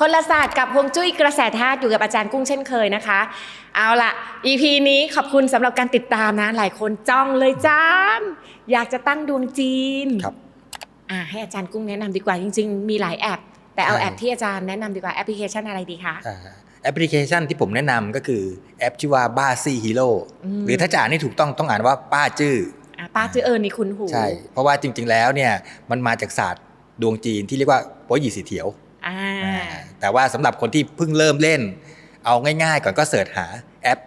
คนละศาสตร์กับฮวงจุ้ยกระแสธาตุอยู่กับอาจารย์กุ้งเช่นเคยนะคะ เอาล่ะ EP นี้ขอบคุณสำหรับการติดตามนะ หลายคนจ้องเลยจานอยากจะตั้งดวงจีนครับอ่าให้อาจารย์กุ้งแนะนำดีกว่าจริง ๆ มีหลายแอป แต่เอาใช่แอปที่อาจารย์แนะนำดีกว่าแอปพลิเคชันอะไรดีคะอ่าแอปพลิเคชันที่ผมแนะนำก็คือแอปชื่อว่าบ้าซี่ฮีโร่อืมหรือถ้าจะอ่านให้ถูกต้องต้องอ่านว่าป้าจื้ออะป้าจื้อเออนี่คุณหูใช่เพราะว่าจริง ๆ แล้วเนี่ยมันมาจากศาสตร์ดวงจีนที่เรียกว่าโป้ยหยี่สีเถียวอ่าอ่า แต่ว่าสำหรับคนที่เพิ่งเริ่มเล่น เอาง่ายๆ ก่อนก็เสิร์ชหาแอป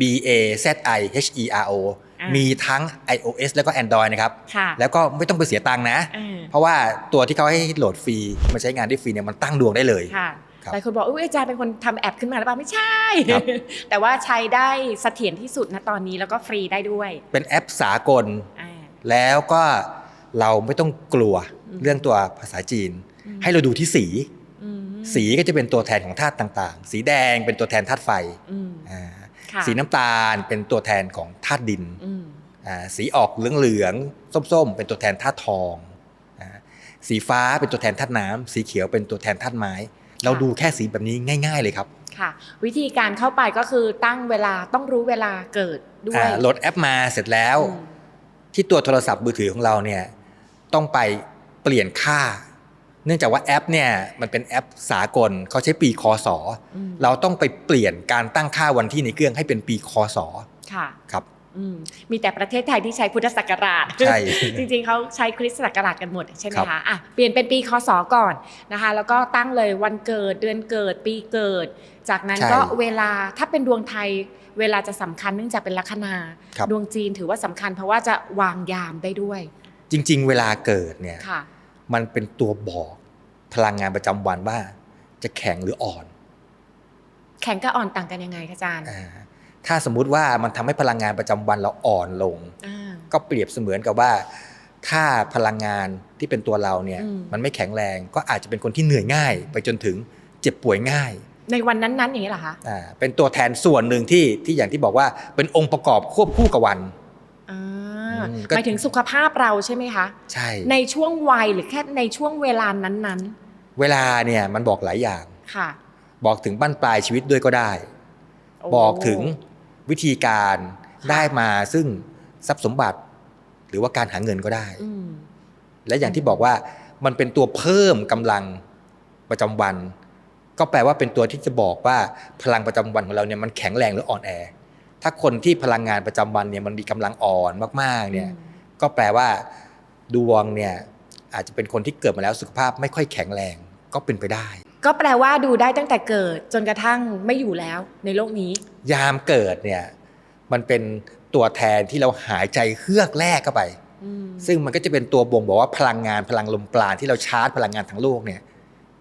B A Z I H E R O อ่ามีมีทั้ง iOS แล้วก็ Android นะครับค่ะแล้วก็ไม่ต้องไปเสียตังค์นะอ่าเพราะว่าตัวที่เขาให้โหลดฟรีมาใช้งานได้ฟรีเนี่ยมันตั้งดวงได้เลยค่ะครับหลายคนบอกอุ้ยอาจารย์เป็นคนทำแอปขึ้นมาหรือเปล่าไม่ใช่ครับแต่ว่าใช้ได้เสถียรที่สุดนะตอนนี้แล้วก็ฟรีได้ด้วย เป็นแอปสากลอ่าแล้วก็เราไม่ต้องกลัวอืมเรื่องตัวภาษาจีนอืมให้เราดูที่สีอืม สีก็จะเป็นตัวแทนของธาตุต่างๆ สีแดงเป็นตัวแทนธาตุไฟอืมอ่าค่ะสีน้ำตาลเป็นตัวแทนของธาตุดินอืมอ่าสีออกเหลืองๆส้มๆ เป็นตัวแทนธาตุทองอ่าสีฟ้าเป็นตัวแทนธาตุน้ำสีเขียวเป็นตัวแทนธาตุไม้ เราดูแค่สีแบบนี้ง่าย ๆ เลยครับค่ะวิธีการเข้าไปก็คือตั้งเวลาต้องรู้เวลาเกิดด้วยอ่าโหลดแอปมาเสร็จแล้วอืมที่ตัวโทรศัพท์มือถือของเราเนี่ยต้องไปเปลี่ยนค่า เนื่องจากว่าแอปเนี่ยมันเป็นแอปสากลเขาใช้ปีคศอืมเราต้องไปเปลี่ยนการตั้งค่าวันที่ในเครื่องให้เป็นปีคศค่ะครับอืมมีแต่ประเทศไทยที่ใช้พุทธศักราชใช่จริงๆเขาใช้คริสตศักราชกันหมดใช่ไหมครับคะอะเปลี่ยนเป็นปีคศก่อนนะคะ แล้วก็ตั้งเลยวันเกิดเดือนเกิด ปีเกิด จากนั้นก็เวลาถ้าเป็นดวงไทย เวลาจะสำคัญเนื่องจากเป็นลัคนาครับดวงจีนถือว่าสำคัญเพราะว่าจะวางยามได้ด้วย จริง ๆ เวลาเกิดเนี่ยค่ะ มันเป็นตัวบอกพลังงานประจำวันว่า จะแข็งหรืออ่อน แข็งกับอ่อนต่างกันยังไงคะอาจารย์อาถ้าสมมุติว่ามันทำให้พลังงานประจำวันเราอ่อนลงอ่าก็เปรียบเสมือนกับว่า ถ้าพลังงานที่เป็นตัวเราเนี่ยอืมมันไม่แข็งแรงก็อาจจะเป็นคนที่เหนื่อยง่าย ไปจนถึงเจ็บป่วยง่าย ในวันนั้นๆอย่างนี้เหรอคะอ่าเป็นตัวแทนส่วนหนึ่งที่ที่อย่างที่บอกว่าเป็นองค์ประกอบควบคู่กับวันอ่าอืมก็ หมายถึงสุขภาพเราใช่ไหมคะ ใช่ ในช่วงวัยหรือแค่ในช่วงเวลานั้นเวลาเนี่ยมันบอกหลายอย่างๆค่ะ บอกถึงบั้นปลายชีวิตด้วยก็ได้โอ้บอกถึงวิธีการค่ะได้มาซึ่งทรัพย์สมบัติ หรือว่าการหาเงินก็ได้อืมและอย่างที่บอกว่ามันเป็นตัวเพิ่มกำลังประจำวัน ก็แปลว่าเป็นตัวที่จะบอกว่าพลังประจำวันของเราเนี่ยมันแข็งแรงหรืออ่อนแอ ถ้าคนที่พลังงานประจำวันเนี่ยมันมีกำลังอ่อนมากๆเนี่ยอืมก็แปลว่าดวงเนี่ยอาจจะเป็นคนที่เกิดมาแล้วสุขภาพไม่ค่อยแข็งแรงก็เป็นไปได้ ก็แปลว่าดูได้ตั้งแต่เกิดจนกระทั่งไม่อยู่แล้วในโลกนี้ ยามเกิดเนี่ยมันเป็นตัวแทนที่เราหายใจเฮือกแรกเข้าไปอืมซึ่งมันก็จะเป็นตัวบ่งบอกว่าพลังงานพลังลมปราณที่เราชาร์จพลังงานทั้งโลกเนี่ย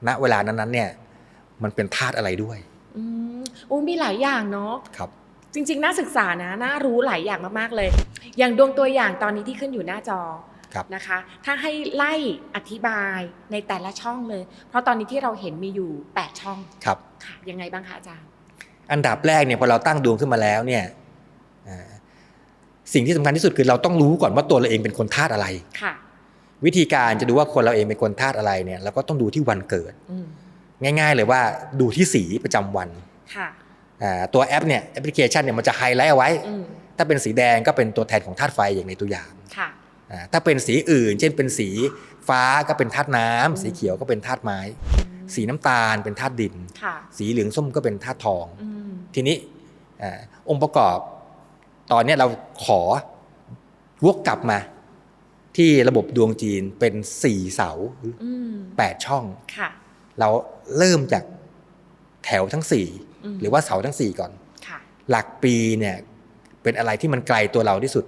ณเวลานั้นๆเนี่ยมันเป็นธาตุอะไรด้วย อืมอู้มีหลายอย่างเนาะครับ จริงๆ น่าศึกษานะน่ารู้หลายอย่างมากๆเลย อย่างดวงตัวอย่างตอนนี้ที่ขึ้นอยู่หน้าจอครับนะคะ ถ้าให้ไล่อธิบายในแต่ละช่องเลย เพราะตอนนี้ที่เราเห็นมีอยู่ 8 ช่องครับค่ะยังไงบ้างคะอาจารย์ อันดับแรกเนี่ยพอเราตั้งดวงขึ้นมาแล้วเนี่ยอ่าสิ่งที่สำคัญที่สุดคือเราต้องรู้ก่อนว่าตัวเราเองเป็นคนธาตุอะไรค่ะ วิธีการจะดูว่าคนเราเองเป็นคนธาตุอะไรเนี่ยเราก็ต้องดูที่วันเกิดอืมง่าย ๆ เลยว่าดูที่สีประจำวันค่ะอ่า ตัวแอปเนี่ยแอปพลิเคชันเนี่ยมันจะไฮไลท์เอาไว้อืมถ้าเป็นสีแดงก็เป็นตัวแทนของธาตุไฟอย่างในตัวอย่างค่ะอ่าถ้าเป็นสีอื่น เช่นเป็นสีฟ้าก็เป็นธาตุน้ำอืมสีเขียวก็เป็นธาตุไม้ สีน้ำตาลเป็นธาตุดินค่ะสีเหลืองส้มก็เป็นธาตุทองอืมทีนี้อาองค์ประกอบ ตอนเนี้ยเราขอวกกลับมา ที่ระบบดวงจีนเป็นสี่เสาหรืออืมแปดช่องค่ะเราเริ่มจากแถวทั้งสี่อืม หรือว่าเสาทั้งสี่ก่อนค่ะหลักปีเนี่ยเป็นอะไรที่มันไกลตัวเราที่สุด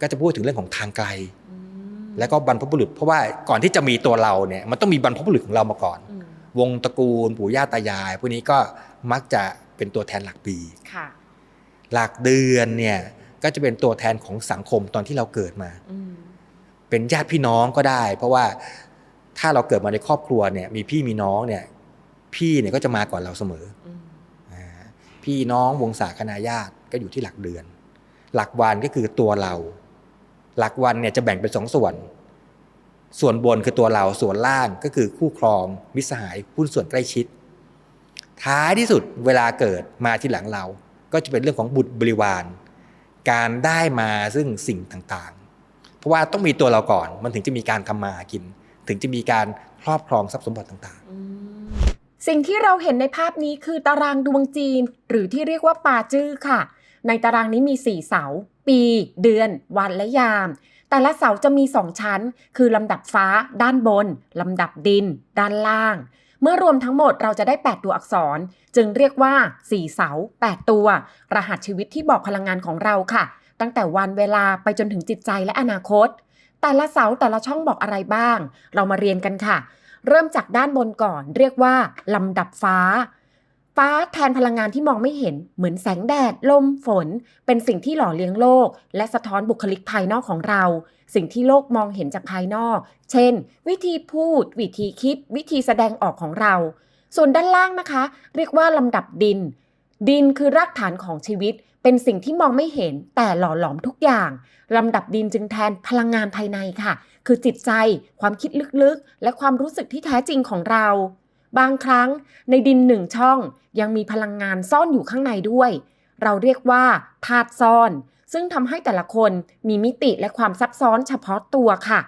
ก็จะพูดถึงเรื่องของทางไกลอืมแล้วก็บรรพบุรุษ เพราะว่าก่อนที่จะมีตัวเราเนี่ยมันต้องมีบรรพบุรุษของเรามาก่อนอืมวงตระกูลปู่ย่าตายาย พวกนี้ก็มักจะเป็นตัวแทนหลักปีค่ะหลักเดือนเนี่ยก็จะเป็นตัวแทนของสังคมตอนที่เราเกิดมาอืมเป็นญาติพี่น้องก็ได้ เพราะว่าถ้าเราเกิดมาในครอบครัวเนี่ย มีพี่มีน้องเนี่ย พี่เนี่ยก็จะมาก่อนเราเสมออืมอ่า พี่น้องวงศาคณาญาติก็อยู่ที่หลักเดือน หลักวันก็คือตัวเรา หลักวันเนี่ยจะแบ่งเป็นสองส่วน ส่วนบนคือตัวเราส่วนล่างก็คือคู่ครองมิสหายหุ้นส่วนใกล้ชิด ท้ายที่สุดเวลาเกิดมาที่หลังเรา ก็จะเป็นเรื่องของบุตรบริวาร การได้มาซึ่งสิ่งต่างๆ เพราะว่าต้องมีตัวเราก่อนมันถึงจะมีการทำมาหากิน ถึงจะมีการครอบครองทรัพย์สมบัติต่างๆ สิ่งที่เราเห็นในภาพนี้คือตารางดวงจีน หรือที่เรียกว่าปาจื้อค่ะ ในตารางนี้มี 4 เสา ปี เดือน วันและยาม แต่ละเสาจะมี 2 ชั้น คือลำดับฟ้า ด้านบน ลำดับดิน ด้านล่าง เมื่อรวมทั้งหมดเราจะได้ 8 ตัวอักษร จึงเรียกว่า 4 เสา 8 ตัว รหัสชีวิตที่บอกพลังงานของเราค่ะ ตั้งแต่วันเวลาไปจนถึงจิตใจและอนาคต แต่ละเสาแต่ละช่องบอกอะไรบ้าง เรามาเรียนกันค่ะ เริ่มจากด้านบนก่อน เรียกว่าลำดับฟ้า ฟ้าแทนพลังงานที่มองไม่เห็นเหมือนแสงแดด ลมฝน เป็นสิ่งที่หล่อเลี้ยงโลก และสะท้อนบุคลิกภายนอกของเรา สิ่งที่โลกมองเห็นจากภายนอก เช่น วิธีพูด วิธีคิด วิธีแสดงออกของเรา ส่วนด้านล่างนะคะ เรียกว่าลำดับดิน ดินคือรากฐานของชีวิต เป็นสิ่งที่มองไม่เห็นแต่หล่อหลอมทุกอย่างลำดับดินจึงแทนพลังงานภายในค่ะ คือจิตใจ ความคิดลึกๆ และความรู้สึกที่แท้จริงของเรา บางครั้งในดินหนึ่งช่อง ยังมีพลังงานซ่อนอยู่ข้างในด้วย เราเรียกว่าธาตุซ่อน ซึ่งทำให้แต่ละคนมีมิติและความซับซ้อนเฉพาะตัวค่ะ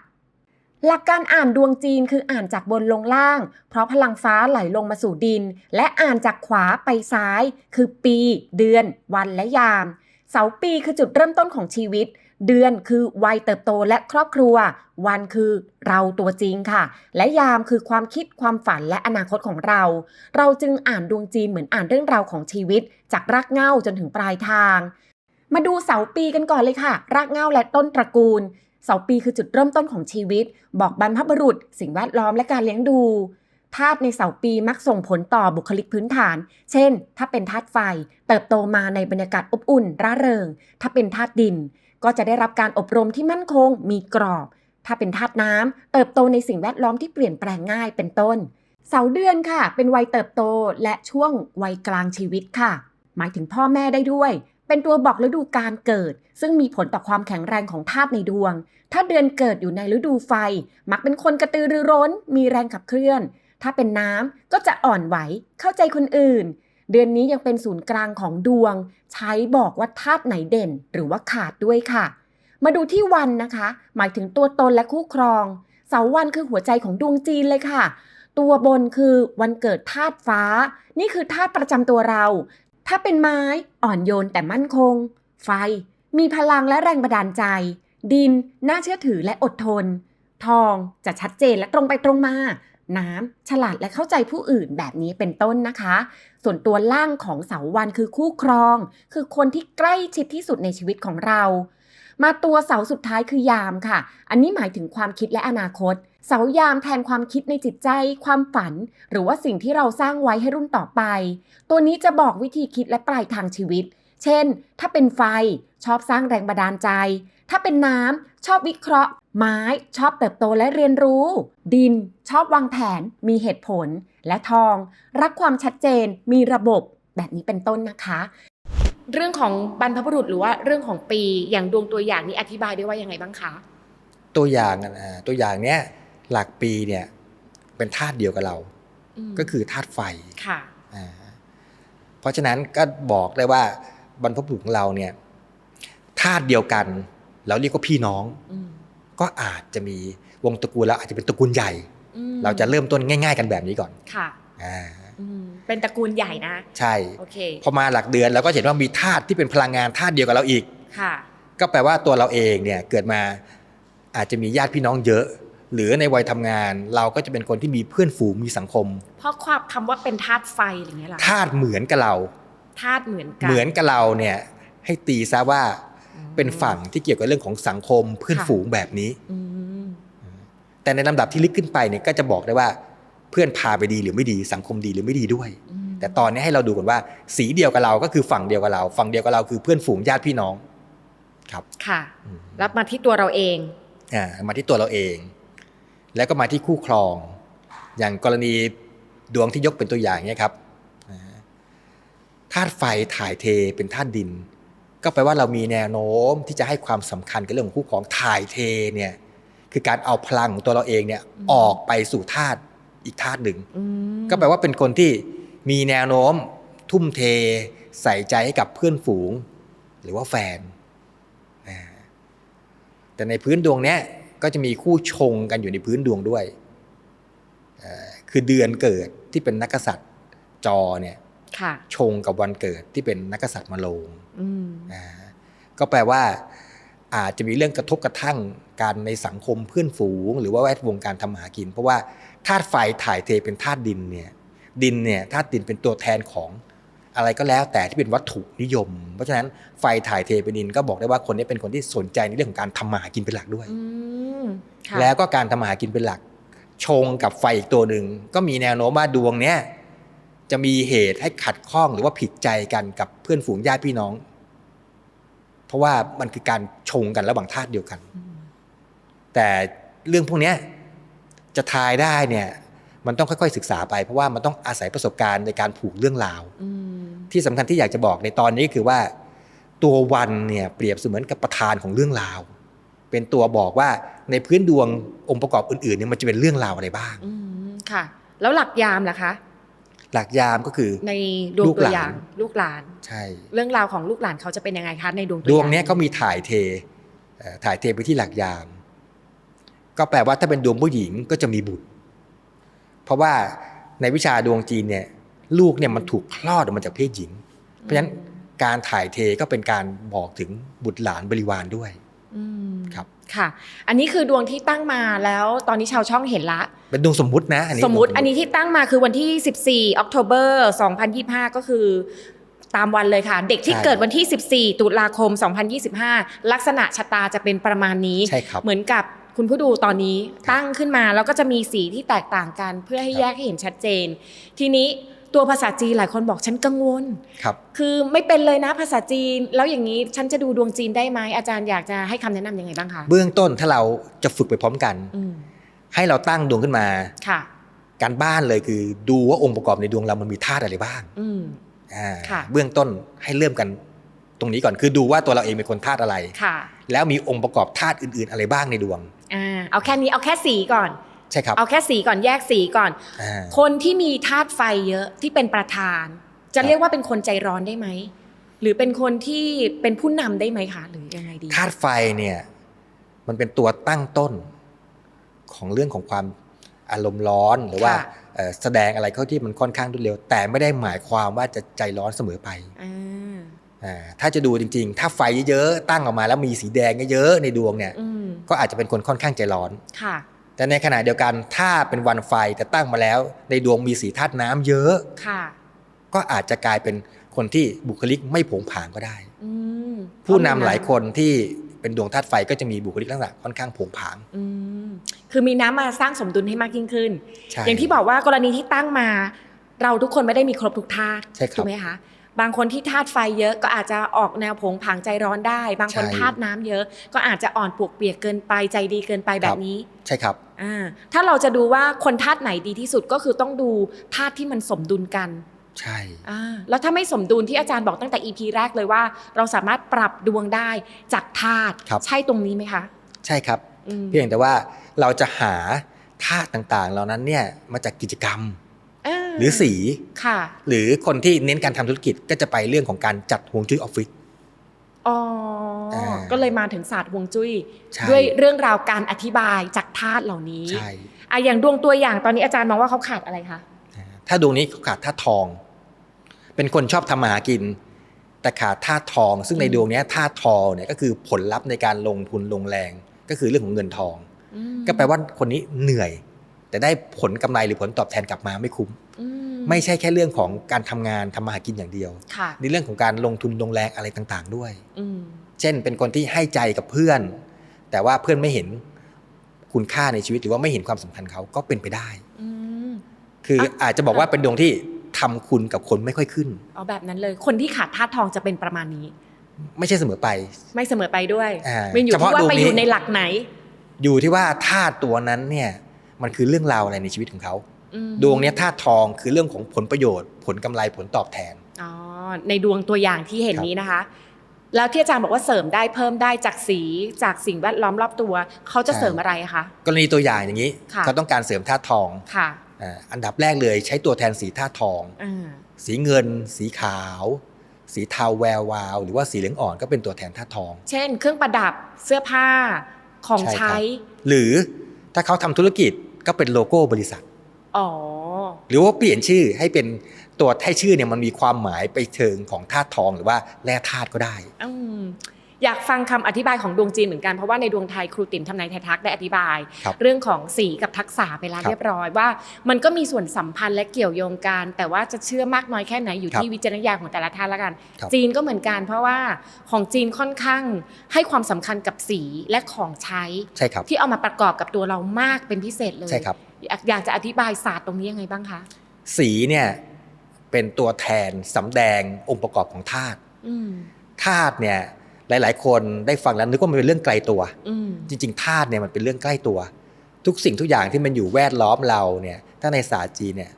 หลักการอ่านดวงจีนคืออ่านจากบนลงล่าง เพราะพลังฟ้าไหลลงมาสู่ดิน และอ่านจากขวาไปซ้าย คือปี เดือน วันและยาม เสาปีคือจุดเริ่มต้นของชีวิต เดือนคือวัยเติบโตและครอบครัว วันคือเราตัวจริงค่ะ และยามคือความคิดความฝันและอนาคตของเรา เราจึงอ่านดวงจีนเหมือนอ่านเรื่องราวของชีวิต จากรากเหง้าจนถึงปลายทางมาดูเสาปีกันก่อนเลยค่ะ รากเหง้าและต้นตระกูล เสาปีคือจุดเริ่มต้นของชีวิต บอกบรรพบุรุษ สิ่งแวดล้อมและการเลี้ยงดูธาตุในเสาปีมักส่งผลต่อบุคลิกพื้นฐาน เช่น ถ้าเป็นธาตุไฟ เติบโตมาในบรรยากาศอบอุ่น ร่าเริง ถ้าเป็นธาตุดิน ก็จะได้รับการอบรมที่มั่นคง มีกรอบ ถ้าเป็นธาตุน้ำเติบโตในสิ่งแวดล้อมที่เปลี่ยนแปลงง่ายเป็นต้น เสาเดือนค่ะ เป็นวัยเติบโตและช่วงวัยกลางชีวิตค่ะ หมายถึงพ่อแม่ได้ด้วย เป็นตัวบอกฤดูการเกิด ซึ่งมีผลต่อความแข็งแรงของธาตุในดวง ถ้าเดือนเกิดอยู่ในฤดูไฟ มักเป็นคนกระตือรือร้น มีแรงขับเคลื่อน ถ้าเป็นน้ำก็จะอ่อนไหว เข้าใจคนอื่น เดือนนี้ยังเป็นศูนย์กลางของดวง ใช้บอกว่าธาตุไหนเด่น หรือว่าขาดด้วยค่ะ มาดูที่วันนะคะ หมายถึงตัวตนและคู่ครอง เสาวันคือหัวใจของดวงจีนเลยค่ะตัวบนคือวันเกิดธาตุฟ้า นี่คือธาตุประจำตัวเรา ถ้าเป็นไม้อ่อนโยนแต่มั่นคง ไฟ มีพลังและแรงบันดาลใจ ดิน น่าเชื่อถือและอดทน ทองจะชัดเจนและตรงไปตรงมา น้ำฉลาดและเข้าใจผู้อื่นแบบนี้เป็นต้นนะคะ ส่วนตัวล่างของเสาวันคือคู่ครอง คือคนที่ใกล้ชิดที่สุดในชีวิตของเรา มาตัวเสาสุดท้ายคือยามค่ะ อันนี้หมายถึงความคิดและอนาคต เสายามแทนความคิดในจิตใจ ความฝัน หรือว่าสิ่งที่เราสร้างไว้ให้รุ่นต่อไป ตัวนี้จะบอกวิธีคิดและปลายทางชีวิต เช่น ถ้าเป็นไฟ ชอบสร้างแรงบันดาลใจ ถ้าเป็นน้ำชอบวิเคราะห์ ไม้ ชอบเติบโตและเรียนรู้ ดิน ชอบวางแผน มีเหตุผล และทอง รักความชัดเจน มีระบบ แบบนี้เป็นต้นนะคะ เรื่องของบรรพบุรุษหรือว่าเรื่องของปีอย่างดวงตัวอย่างนี้อธิบายได้ว่ายังไงบ้างคะๆตัวอย่างอะนะตัวอย่างเนี้ยหลักปีเนี่ยเป็นธาตุเดียวกับเรามก็คือธาตุไฟค่ะอ่าเพราะฉะนั้นก็บอกได้ว่าบรรพบุรุษของเราเนี่ยธาตุเดียวกัน เราเรียกว่าพี่น้องอืมก็อาจจะมีวงตระกูลแล้วอาจจะเป็นตระกูลใหญ่อืมเราจะเริ่มต้นง่าย ๆ กันแบบนี้ก่อนค่ะอ่าอืม เป็นตระกูลใหญ่นะ ใช่โอเคพอมาหลักเดือนเราก็เห็นว่ามีธาตุที่เป็นพลังงานธาตุเดียวกับเราอีกค่ะก็แปลว่าตัวเราเองเนี่ยเกิดมาอาจจะมีญาติพี่น้องเยอะ หรือในวัยทำงาน เราก็จะเป็นคนที่มีเพื่อนฝูงมีสังคม เพราะความคำว่าเป็นธาตุไฟอะไรอย่างเงี้ยเหรอธาตุเหมือนกับเราธาตุเหมือนกันเหมือนกับเราเนี่ยให้ตีซะว่าเป็นฝั่งที่เกี่ยวกับเรื่องของสังคมเพื่อนฝูงแบบนี้อืมแต่ในลำดับที่ลึกขึ้นไปเนี่ยก็จะบอกได้ว่า เพื่อนพาไปดีหรือไม่ดีสังคมดีหรือไม่ดีด้วยอืมแต่ตอนนี้ให้เราดูก่อนว่า สีเดียวกับเราก็คือฝั่งเดียวกับเรา ฝั่งเดียวกับเราคือเพื่อนฝูงญาติพี่น้องครับค่ะอืมรับมาที่ตัวเราเองอ่ามาที่ตัวเราเอง แล้วก็มาที่คู่ครอง อย่างกรณีดวงที่ยกเป็นตัวอย่างเนี่ยครับอ่าธาตุไฟถ่ายเทเป็นธาตุดิน ก็แปลว่าเรามีแนวโน้มที่จะให้ความสำคัญกับเรื่องของคู่ครองถ่ายเทเนี่ยคือการเอาพลังของตัวเราเองเนี่ยอืมออกไปสู่ธาตุ อีกธาตุหนึ่งอืมก็แปลว่าเป็นคนที่มีแนวโน้ม ทุ่มเท ใส่ใจให้กับเพื่อนฝูง หรือว่าแฟนอ่าแต่ในพื้นดวงเนี้ยก็จะมีคู่ชงกันอยู่ในพื้นดวงด้วยอ่าคือเดือนเกิดที่เป็นนักกษัตริย์จอเนี่ยค่ะชงกับวันเกิดที่เป็นนักกษัตริย์มะโรงอืมอ่าก็แปลว่า อาจจะมีเรื่องกระทบกระทั่งการในสังคมเพื่อนฝูง หรือว่าแวดวงการทำมาหากิน เพราะว่า ธาตุไฟถ่ายเทเป็นธาตุดินเนี่ยดินเนี่ยธาตุดินเป็นตัวแทนของอะไรก็แล้วแต่ที่เป็นวัตถุนิยม เพราะฉะนั้นไฟถ่ายเทเป็นดินก็บอกได้ว่าคนนี้เป็นคนที่สนใจในเรื่องของการทำมาหากินเป็นหลักด้วยอืมค่ะแล้วก็การทำมาหากินเป็นหลัก ชงกับไฟอีกตัวหนึ่งก็มีแนวโน้มว่าดวงเนี้ยจะมีเหตุให้ขัดข้องหรือว่าผิดใจกันกับเพื่อนฝูงญาติพี่น้อง เพราะว่ามันคือการชงกันระหว่างธาตุเดียวกันอืมแต่เรื่องพวกเนี้ย จะทายได้เนี่ยมันต้องค่อยๆศึกษาไปเพราะว่ามันต้องอาศัยประสบการณ์ในการผูกเรื่องราวอืมที่สำคัญที่อยากจะบอกในตอนนี้คือว่า ตัววันเนี่ยเปรียบเสมือนกับประธานของเรื่องราว เป็นตัวบอกว่าในพื้นดวงองค์ประกอบอื่นๆเนี่ยมันจะเป็นเรื่องราวอะไรบ้างอืมค่ะ แล้วหลักยามล่ะคะ หลักยามก็คือในดวงลูกตัวหลานอย่างลูกหลานใช่ เรื่องราวของลูกหลานเขาจะเป็นยังไงคะในดวงตัวดอวงย่างเนี้ยก็มีถ่ายเทเอ่อถ่ายเทไปที่หลักยาม ก็แปลว่าถ้าเป็นดวงผู้หญิงก็จะมีบุตร เพราะว่าในวิชาดวงจีนเนี่ยลูกเนี่ยมันถูกคลอดออกมาจากเพศหญิง เพราะฉะนั้นการถ่ายเทก็เป็นการบอกถึงบุตรหลานบริวารด้วยอืมครับค่ะ อันนี้คือดวงที่ตั้งมาแล้วตอนนี้ชาวช่องเห็นละ เป็นดวงสมมุตินะอันนี้สมมุติดวงอันนี้ที่ตั้งมาคือวันที่ 14ออกโทเบอร์2025 ก็คือตามวันเลยค่ะ เด็กที่เกิดวันที่ 14 ตุลาคม 2025 ลักษณะชะตาจะเป็นประมาณนี้ใช่ครับเหมือนกับ คุณผู้ดูตอนนี้ครับตั้งขึ้นมาแล้วก็จะมีสีที่แตกต่างกันเพื่อให้ครับแยกให้เห็นชัดเจน ทีนี้ตัวภาษาจีนหลายคนบอกฉันกังวลครับคือไม่เป็นเลยนะภาษาจีน แล้วอย่างนี้ฉันจะดูดวงจีนได้ไหมอาจารย์อยากจะให้คำแนะนำยังไงบ้างคะเบื้องต้นถ้าเราจะฝึกไปพร้อมกันอืมให้เราตั้งดวงขึ้นมาค่ะ การบ้านเลยคือดูว่าองค์ประกอบในดวงเรามันมีธาตุอะไรบ้างอืมอ่าค่ะเบื้องต้นให้เริ่มกันตรงนี้ก่อนคือดูว่าตัวเราเองเป็นคนธาตุอะไรค่ะแล้วมีองค์ประกอบธาตุอื่น ๆ อะไรบ้างในดวง อ่าเอาแค่นี้เอาแค่สีก่อน ใช่ครับ เอาแค่สีก่อนแยกสีก่อน อ่า คนที่มีธาตุไฟเยอะที่เป็นประธาน จะครับ เรียกว่าเป็นคนใจร้อนได้ไหมหรือเป็นคนที่เป็นผู้นำได้ไหมคะหรือยังไงดี ธาตุไฟเนี่ยมันเป็นตัวตั้งต้นของเรื่องของความอารมณ์ร้อนหรือว่าค่ะ เอ่อแสดงอะไรเข้าที่มันค่อนข้างรวดเร็ว แต่ไม่ได้หมายความว่าจะใจร้อนเสมอไป อ่าอ่า ถ้าจะดูจริงๆ ถ้าไฟเยอะๆตั้งออกมาแล้วมีสีแดงเยอะๆในดวงเนี่ยอืมก็อาจจะเป็นคนค่อนข้างใจร้อนค่ะ แต่ในขณะเดียวกันถ้าเป็นวันไฟแต่ตั้งมาแล้ว ในดวงมีสีธาตุน้ำเยอะค่ะ ก็อาจจะกลายเป็นคนที่บุคลิกไม่ผงผางก็ได้อืมผู้นำหลายคนที่เป็นดวงธาตุไฟก็จะมีบุคลิกลักษณะค่อนข้างผงผางอืมคือมีน้ำมาสร้างสมดุลให้มากยิ่งขึ้นใช่อย่างที่บอกว่ากรณีที่ตั้งมา เราทุกคนไม่ได้มีครบทุกธาตุใช่ครับถูกไหมคะ บางคนที่ธาตุไฟเยอะก็อาจจะออกแนวผงผางใจร้อนได้ บางคนใช่ ธาตุน้ำเยอะ ก็อาจจะอ่อนปวกเปียกเกินไปใจดีเกินไปแบบนี้ใช่ครับ อ่าถ้าเราจะดูว่าคนธาตุไหนดีที่สุดก็คือต้องดูธาตุที่มันสมดุลกันใช่ อ่าแล้วถ้าไม่สมดุลที่อาจารย์บอกตั้งแต่ EP แรกเลยว่า เราสามารถปรับดวงได้จากธาตุครับ ใช่ตรงนี้ไหมคะใช่ครับ อืมเพียงแต่ว่าเราจะหาธาตุต่างๆ เหล่านั้นเนี่ยมาจากกิจกรรมา หรือสีค่ะ หรือคนที่เน้นการทำธุรกิจก็จะไปเรื่องของการจัดฮวงจุ้ยออฟฟิศอ๋ออาก็เลยมาถึงศาสตร์ฮวงจุ้ยใช่ด้วยเรื่องราวการอธิบายจากธาตุเหล่านี้ใช่อะอย่างดวงตัวอย่างตอนนี้อาจารย์มองว่าเขาขาดอะไรคะถ้าดวงนี้เขาขาดธาตุทอง เป็นคนชอบทำมาหากิน แต่ขาดธาตุทอง ซึ่งในอืมดวงเนี้ยธาตุทองเนี่ยก็คือผลลัพธ์ในการลงทุนลงแรง ก็คือเรื่องของเงินทองอืมก็แปลว่าคนนี้เหนื่อย แต่ได้ผลกำไรหรือผลตอบแทนกลับมาไม่คุ้มอืไม่ใช่แค่เรื่องของการทำงานทำมาหากินอย่างเดียวค่ะในเรื่องของการลงทุนลงแรงอะไรต่างๆ ด้วยอืมเช่นเป็นคนที่ให้ใจกับเพื่อน แต่ว่าเพื่อนไม่เห็นคุณค่าในชีวิตหรือว่าไม่เห็นความสำคัญเขาก็เป็นไปได้อืมคืออะอาจจะบอกว่าเป็นดวงที่ทำคุณกับคนไม่ค่อยขึ้นเอาแบบนั้นเลย คนที่ขาดธาตุทองจะเป็นประมาณนี้ ไม่ใช่เสมอไป ไม่เสมอไปด้วยอ่ามันอยู่เฉที่พาะว่าดวงไปนี้อยู่ในหลักไหน อยู่ที่ว่าธาตุตัวนั้นเนี่ย มันคือเรื่องราวอะไรในชีวิตของเขาอืมดวงเนี้ยธาตุทองคือเรื่องของผลประโยชน์ ผลกำไรผลตอบแทนอ๋อในดวงตัวอย่างที่เห็นครับนี้นะคะ แล้วที่อาจารย์บอกว่าเสริมได้เพิ่มได้จากสีจากสิ่งแวดล้อมรอบตัว เขาจะเสริมอะไรคะกรณีตัวอย่างอย่างนี้ค่ะเขาต้องการเสริมธาตุทองค่ะอ่าอันดับแรกเลยใช้ตัวแทนสีธาตุทองอ่าสีเงิน สีขาว สีเทาแวววาว หรือว่าสีเหลืองอ่อนก็เป็นตัวแทนธาตุทอง เช่น เครื่องประดับเสื้อผ้าของใช่ครับใช้หรือถ้าเขาทำธุรกิจ ก็เป็นโลโก้บริษัท อ๋อ หรือว่าเปลี่ยนชื่อให้เป็นตัวให้ชื่อเนี่ยมันมีความหมายไปเชิงของธาตุทองหรือว่าแร่ธาตุก็ได้อืม อยากฟังคำอธิบายของดวงจีนเหมือนกันเพราะว่าในดวงไทยครูติ๋มทำนายไทยทักได้อธิบายครับเรื่องของสีกับทักษะไปแล้วครับเรียบร้อยว่า มันก็มีส่วนสัมพันธ์และเกี่ยวโยงกัน แต่ว่าจะเชื่อมากน้อยแค่ไหนอยู่ครับที่วิจารณญาณของแต่ละท่านละกันครับจีนก็เหมือนกัน เพราะว่าของจีนค่อนข้างให้ความสำคัญกับสีและของใช้ใช่ครับที่เอามาประกอบกับตัวเรามากเป็นพิเศษเลยใช่ครับอยากอยากจะอธิบายศาสตร์ตรงนี้ยังไงบ้างคะสีเนี่ยเป็นตัวแทนสำแดงองค์ประกอบของธาตุอืมธาตุเนี่ย หลาย ๆ คนได้ฟังแล้วนึกว่ามันเป็นเรื่องไกลตัวอืมจริง ๆธาตุเนี่ยมันเป็นเรื่องใกล้ตัว ทุกสิ่งทุกอย่างที่มันอยู่แวดล้อมเราเนี่ยถ้าในศาสตร์จีนเนี่ย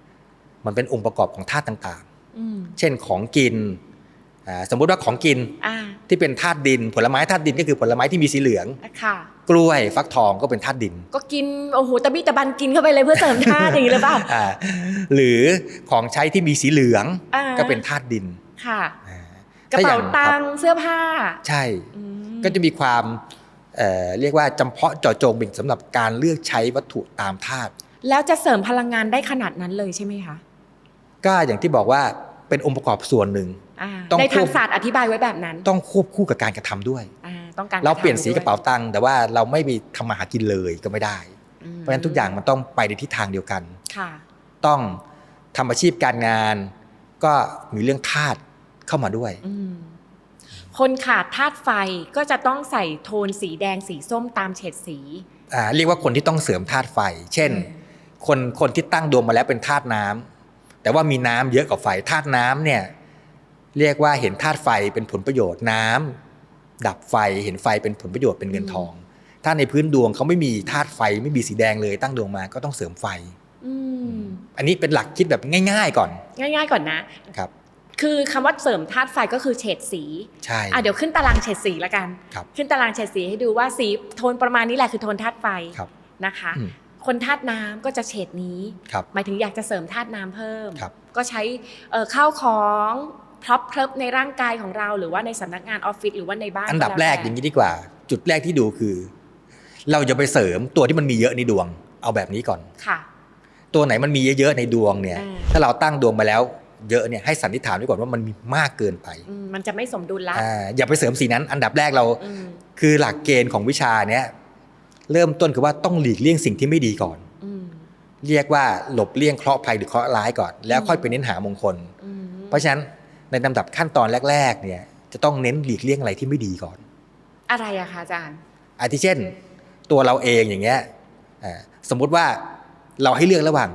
มันเป็นองค์ประกอบของธาตุต่างอืมๆเช่นของกินอ่าสมมุติว่าของกินอ่าที่เป็นธาตุดิน ผลไม้ธาตุดินก็คือผลไม้ที่มีสีเหลืองค่ะกล้วยฟักทองก็เป็นธาตุดิน ก็กินโอ้โหตะบี้ตะบันกินเข้าไปเลยเพื่อเสริมธาตุอย่างนี้หรือเปล่าอ่าหรือของใช้ที่มีสีเหลืองอ่าก็เป็นธาตุดินค่ะอ่า กระเป๋าถ้อย่ตังคค์เสื้อผ้าบใช่อืมก็จะมีความเอ่อเรียกว่าจำเพาะเจาะจงเป็นสำหรับการเลือกใช้วัตถุตามธาตุแล้วจะเสริมพลังงานได้ขนาดนั้นเลยใช่ไหมคะก็อย่างที่บอกว่าเป็นองค์ประกอบส่วนหนึ่งอ่าต้องในทางควบศาสตร์อธิบายไว้แบบนั้น ต้องควบคู่กับการกระทำด้วยอ่าต้องการเราเปลี่ยนสีทำกระเป๋าตังค์แต่ว่าเราไม่มีทำมาหากินเลยก็ไม่ได้อืมเพราะฉะนั้นทุกอย่างมันต้องไปในทิศทางเดียวกันค่ะต้องทำอาชีพการงาน ก็มีเรื่องธาตุ เข้ามาด้วยอืมคนขาดธาตุไฟก็จะต้องใส่โทนสีแดงสีส้มตามเฉดสีอ่าเรียกว่าคนที่ต้องเสริมธาตุไฟ เช่นอืมคนคนที่ตั้งดวงมาแล้วเป็นธาตุน้ำแต่ว่ามีน้ำเยอะกว่าไฟธาตุน้ำเนี่ยเรียกว่าเห็นธาตุไฟเป็นผลประโยชน์น้ำดับไฟเห็นไฟเป็นผลประโยชน์เป็นเงินทอง ถ้าในพื้นดวงเขาไม่มีธาตุไฟไม่มีสีแดงเลยตั้งดวงมาก็ต้องเสริมไฟอืมอันนี้เป็นหลักคิดแบบง่าย ๆ ก่อน ง่าย ๆ ก่อนนะครับ คือคำว่าเสริมธาตุไฟก็คือเฉดสี ใช่ อะเดี๋ยวขึ้นตารางเฉดสีละกัน ครับขึ้นตารางเฉดสีให้ดูว่าสีโทนประมาณนี้แหละคือโทนธาตุไฟครับนะคะ อืม คนธาตุน้ำก็จะเฉดนี้ ครับ หมายถึงอยากจะเสริมธาตุน้ำเพิ่ม ครับ ก็ใช้เอ่อข้าวของพร็อพเพลิบในร่างกายของเรา หรือว่าในสำนักงานออฟฟิศหรือว่าในบ้านอันดับล้วแรกต่อย่างนี้ดีกว่า จุดแรกที่ดูคือ เราจะไปเสริมตัวที่มันมีเยอะในดวง เอาแบบนี้ก่อน ค่ะตัวไหนมันมีเยอะๆในดวงเนี่ย อ่าถ้าเราตั้งดวงมาแล้ว เยอะเนี่ยให้สันนิษฐานไว้ก่อนว่ามันมีมากเกินไปอืมมันจะไม่สมดุลละอ่าอย่าไปเสริมสีนั้น อันดับแรกเราอืมคือหลักเกณฑ์ของวิชาเนี้ยเริ่มต้นคือว่าต้องหลีกเลี่ยงสิ่งที่ไม่ดีก่อนอืมเรียกว่าหลบเลี่ยงเคราะห์ภัยหรือเคราะห์ร้ายก่อน แล้วค่อยไปเน้นหามงคลอืมเพราะฉะนั้นในลำดับขั้นตอนแรก ๆ เนี่ย จะต้องเน้นหลีกเลี่ยงอะไรที่ไม่ดีก่อน อะไรอะคะอาจารย์อาทิเช่น ตัวเราเองอย่างเงี้ยอ่าสมมุติว่าเราให้เลือกระหว่าง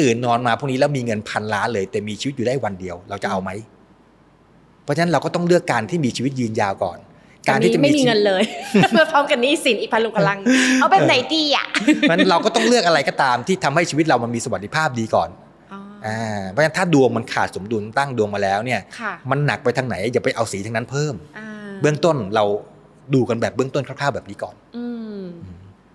ตื่นนอนมาพวกนี้แล้วมีเงินพันล้านเลย แต่มีชีวิตอยู่ได้วันเดียว เราจะเอาไหม เพราะฉะนั้นเราก็ต้องเลือกการที่มีชีวิตยืนยาวก่อน การที่จะไม่มีชีวิตเงินเลยเพื่อพร้อมกันหนี้สินอีกพลุงพลัง เอาแบบไหนดีอะเพราะฉะนั้นเราก็ต้องเลือกอะไรก็ตามที่ทำให้ชีวิตเรามันมีสวัสดิภาพดีก่อนอ๋ออ่าเพราะฉะนั้นถ้าดวงมันขาดสมดุลตั้งดวงมาแล้วเนี่ยค่ะมันหนักไปทางไหนอย่าไปเอาสีทางนั้นเพิ่มอ่าเบื้องต้นเราดูกันแบบเบื้องต้นคร่าวๆแบบนี้ก่อน อืม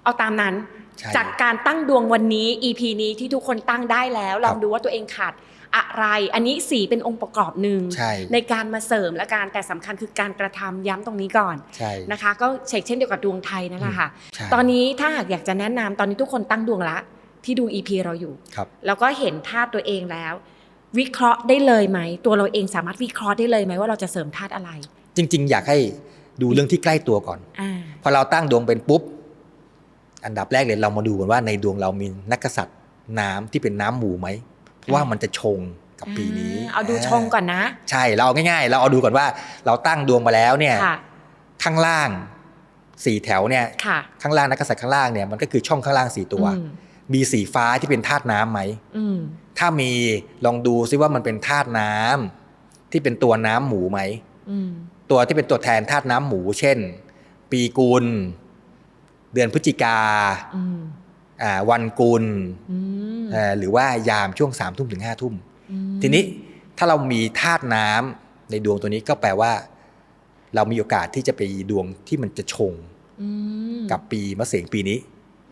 เอาตามนั้นใช่ จากการตั้งดวงวันนี้ EP นี้ที่ทุกคนตั้งได้แล้ว ลองดูว่าตัวเองขาดอะไร อันนี้สีเป็นองค์ประกอบหนึ่งใช่ในการมาเสริมและการแต่สำคัญคือการกระทำย้ำตรงนี้ก่อนใช่นะคะ ก็เช็คเช่นเดียวกับดวงไทยนั่นแหละค่ะใช่ตอนนี้ถ้าหากอยากจะแนะนำตอนนี้ทุกคนตั้งดวงละ ที่ดู EP เราอยู่ครับแล้วก็เห็นธาตุตัวเองแล้ว วิเคราะห์ได้เลยไหม ตัวเราเองสามารถวิเคราะห์ได้เลยไหมว่าเราจะเสริมธาตุอะไร จริง ๆ อยากให้ดูเรื่องที่ใกล้ตัวก่อนอ่าพอเราตั้งดวงเป็นปุ๊บ อันดับแรกเลยเรามาดูกันว่าในดวงเรามีนักกษัตริย์น้ำที่เป็นน้ำหมูไหมเพราะว่ามันจะชงกับปีนี้อ่าเอาดูชงก่อนนะ ใช่เราเอาง่ายๆ เราเอาดูก่อนว่า เราตั้งดวงมาแล้วเนี่ยค่ะข้างล่างสี่แถวเนี่ยค่ะข้างล่างนักกษัตริย์ข้างล่างเนี่ยมันก็คือช่องข้างล่างสี่ตัวอืมมีสีฟ้าที่เป็นธาตุน้ำไหมอืมถ้ามีลองดูซิว่ามันเป็นธาตุน้ำที่เป็นตัวน้ำหมูไหมอืมตัวที่เป็นตัวแทนธาตุน้ำหมู เช่น ปีกุล เดือนพฤศจิกาอืมอ่าวันกุลอืมเอ่อหรือว่ายามช่วงสามทุ่มถึงห้าทุ่มอืมทีนี้ถ้าเรามีธาตุน้ำในดวงตัวนี้ก็แปลว่า เรามีโอกาสที่จะไปดวงที่มันจะชงอืมกับปีมะเสงปีนี้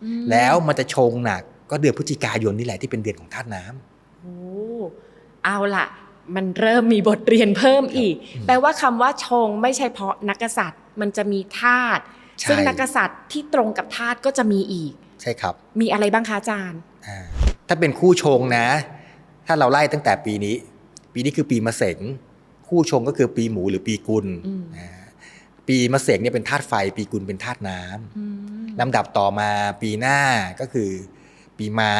อืมแล้วมันจะชงหนักก็เดือนพฤศจิกายนนี่แหละที่เป็นเดือนของธาตุน้ำโอ้เอาล่ะ มันเริ่มมีบทเรียนเพิ่มอีกอืมแปลว่าคำว่าชงไม่ใช่เพราะนักกษัตริย์ มันจะมีธาตุใช่ ซึ่งนักกษัตริย์ที่ตรงกับธาตุก็จะมีอีก ใช่ครับ มีอะไรบ้างคะอาจารย์อ่าถ้าเป็นคู่ชงนะ ถ้าเราไล่ตั้งแต่ปีนี้ ปีนี้คือปีมะเสงคู่ชงก็คือปีหมูหรือปีกุลอืมอ่าปีมะเสงเนี่ยเป็นธาตุไฟ ปีกุลเป็นธาตุน้ำอืมลำดับต่อมาปีหน้าก็คือ ปีม้า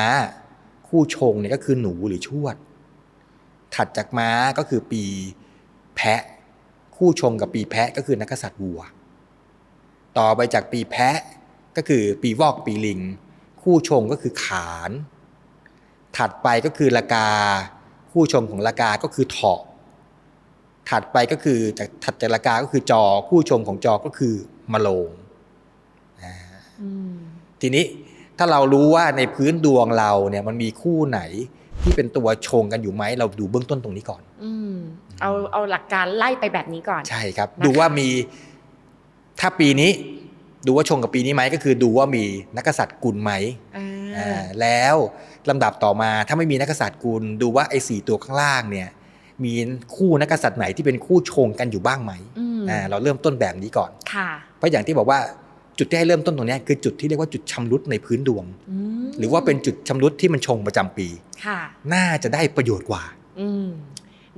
คู่ชงเนี่ยก็คือหนูหรือชวด ถัดจากม้าก็คือปีแพะ คู่ชงกับปีแพะก็คือนักกษัตริย์วัว ต่อไปจากปีแพะก็คือปีวอกปีลิง คู่ชงก็คือขาน ถัดไปก็คือละกา คู่ชงของละกาก็คือเถาะถัดไปก็คือจากถัดจากละกาก็คือจอ คู่ชงของจอก็คือมะโรงอ่าอืมทีนี้ถ้าเรารู้ว่าในพื้นดวงเราเนี่ยมันมีคู่ไหนที่เป็นตัวชงกันอยู่ไหมเราดูเบื้องต้นตรงนี้ก่อน อืมเอาเอาหลักการไล่ไปแบบนี้ก่อน ใช่ครับนะคะดูว่ามี ถ้าปีนี้ดูว่าชงกับปีนี้ไหมก็คือดูว่ามีนักกษัตริย์กุลไหมอ่าอ่าแล้วลำดับต่อมาถ้าไม่มีนักกษัตริย์กุลดูว่าไอ้สี่ตัวข้างล่างเนี่ยมีคู่นักกษัตริย์ไหนที่เป็นคู่ชงกันอยู่บ้างไหมอืมอ่าเราเริ่มต้นแบบนี้ก่อนค่ะเพราะอย่างที่บอกว่าจุดที่ให้เริ่มต้นตรงเนี้ยคือจุดที่เรียกว่าจุดชำรุดในพื้นดวงมหรือว่าเป็นจุดชำรุดที่มันชงประจำปีค่ะน่าจะได้ประโยชน์กว่าอืม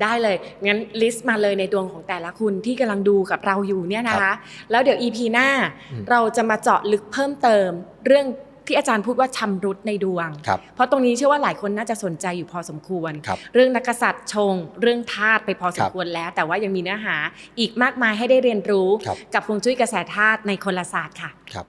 ได้เลย งั้นลิสต์มาเลยในดวงของแต่ละคุณที่กำลังดูกับเราอยู่เนี่ยนะครัคะบแล้วเดี๋ยว EP หน้าอืมเราจะมาเจาะลึกเพิ่มเติมเรื่องที่อาจารย์พูดว่าชำรุดในดวงครับเพราะตรงนี้เชื่อว่าหลายคนน่าจะสนใจอยู่พอสมควรครับเรื่องนักกษัตริย์ชง เรื่องธาตุไปพอสครัมบควรแล้ว แต่ว่ายังมีเนื้อหาอีกมากมายให้ได้เรียนรู้ครับกับฮวงจุ้ยกระแสธาตุในคนละศาสตร์ค่ะครับ